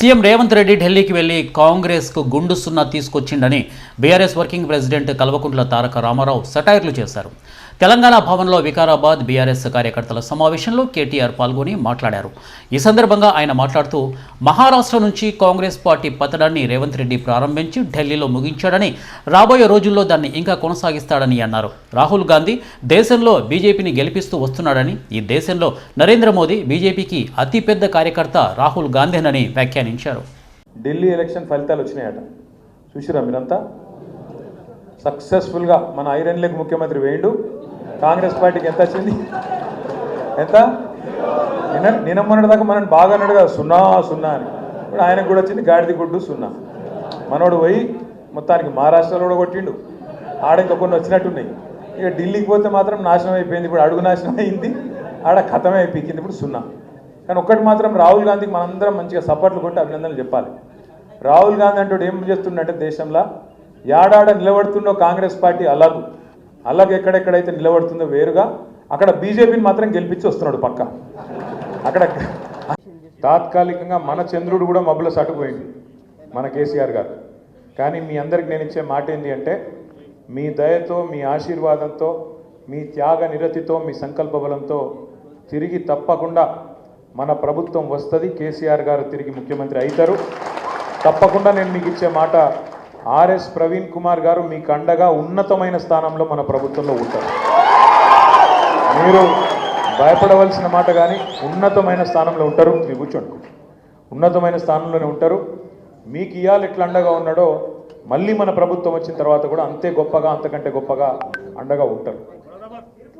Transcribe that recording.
CM Revanth Reddy ఢిల్లీకి వెళ్ళి కాంగ్రెస్కు గుండు సున్నా తీసుకొచ్చిండని BRS working president Kalvakuntla Taraka Ramarao సటైర్లు చేశారు. తెలంగాణ భవన్లో వికారాబాద్ బీఆర్ఎస్ కార్యకర్తల సమావేశంలో కేటీఆర్ పాల్గొని మాట్లాడారు. ఈ సందర్భంగా ఆయన మాట్లాడుతూ మహారాష్ట్ర నుంచి కాంగ్రెస్ పార్టీ పతనాన్ని రేవంత్ రెడ్డి ప్రారంభించి ఢిల్లీలో ముగించాడని రాబోయే రోజుల్లో దాన్ని ఇంకా కొనసాగిస్తాడని అన్నారు. రాహుల్ గాంధీ దేశంలో బీజేపీని గెలిపిస్తూ వస్తున్నాడని ఈ దేశంలో నరేంద్ర మోదీ బీజేపీకి అతిపెద్ద కార్యకర్త రాహుల్ గాంధీనని వ్యాఖ్యానించారు. ఢిల్లీ ఎలక్షన్ ఫలితాలు వచ్చినాయట. చూసిరా మీరంతా? సక్సెస్ఫుల్గా మన ఐరన్ లెగ్ ముఖ్యమంత్రి వేయండు. కాంగ్రెస్ పార్టీకి ఎంత వచ్చింది? ఎంత? నిన్న నిన్న దాకా మనం బాగా అన్నాడు కదా సున్నా సున్నా అని. ఇప్పుడు ఆయనకు కూడా వచ్చింది గాడిది గుడ్డు సున్నా. మనోడు పోయి మొత్తానికి మహారాష్ట్రలో కూడా కొట్టిండు. ఆడ ఇంకా కొన్ని వచ్చినట్టున్నాయి. ఇక ఢిల్లీకి పోతే మాత్రం నాశనం అయిపోయింది. ఇప్పుడు అడుగు నాశనం అయింది. ఆడ కథమే అయిపోయింది. ఇప్పుడు సున్నా. కానీ ఒక్కటి మాత్రం రాహుల్ గాంధీకి మనందరం మంచిగా సపోర్ట్లు కొట్టి అభినందనలు చెప్పాలి. రాహుల్ గాంధీ అంటూ ఏం చేస్తుండంటే దేశంలో యాడాడ నిలబడుతుండో కాంగ్రెస్ పార్టీ అలాగు. అలాగే ఎక్కడెక్కడైతే నిలబడుతుందో వేరుగా అక్కడ బీజేపీని మాత్రం గెలిపించి వస్తున్నాడు పక్క. అక్కడ తాత్కాలికంగా మన చంద్రుడు కూడా మబ్బుల సటుపోయింది మన కేసీఆర్ గారు. కానీ మీ అందరికి నేను ఇచ్చే మాట ఏంటి అంటే మీ దయతో మీ ఆశీర్వాదంతో మీ త్యాగ నిరతితో మీ సంకల్ప బలంతో తిరిగి తప్పకుండా మన ప్రభుత్వం వస్తుంది. కేసీఆర్ గారు తిరిగి ముఖ్యమంత్రి అవుతారు తప్పకుండా నేను మీకు ఇచ్చే మాట ఆర్ఎస్ ప్రవీణ్ కుమార్ గారు మీకు అండగా ఉన్నతమైన స్థానంలో మన ప్రభుత్వంలో ఉంటారు. మీరు భయపడవలసిన మాట కానీ ఉన్నతమైన స్థానంలో ఉంటారు. మీరు కూర్చోండి. ఉన్నతమైన స్థానంలోనే ఉంటారు. మీకు ఇయాలు ఎట్లా అండగా ఉన్నాడో మళ్ళీ మన ప్రభుత్వం వచ్చిన తర్వాత కూడా అంతే గొప్పగా అంతకంటే గొప్పగా అండగా ఉంటారు.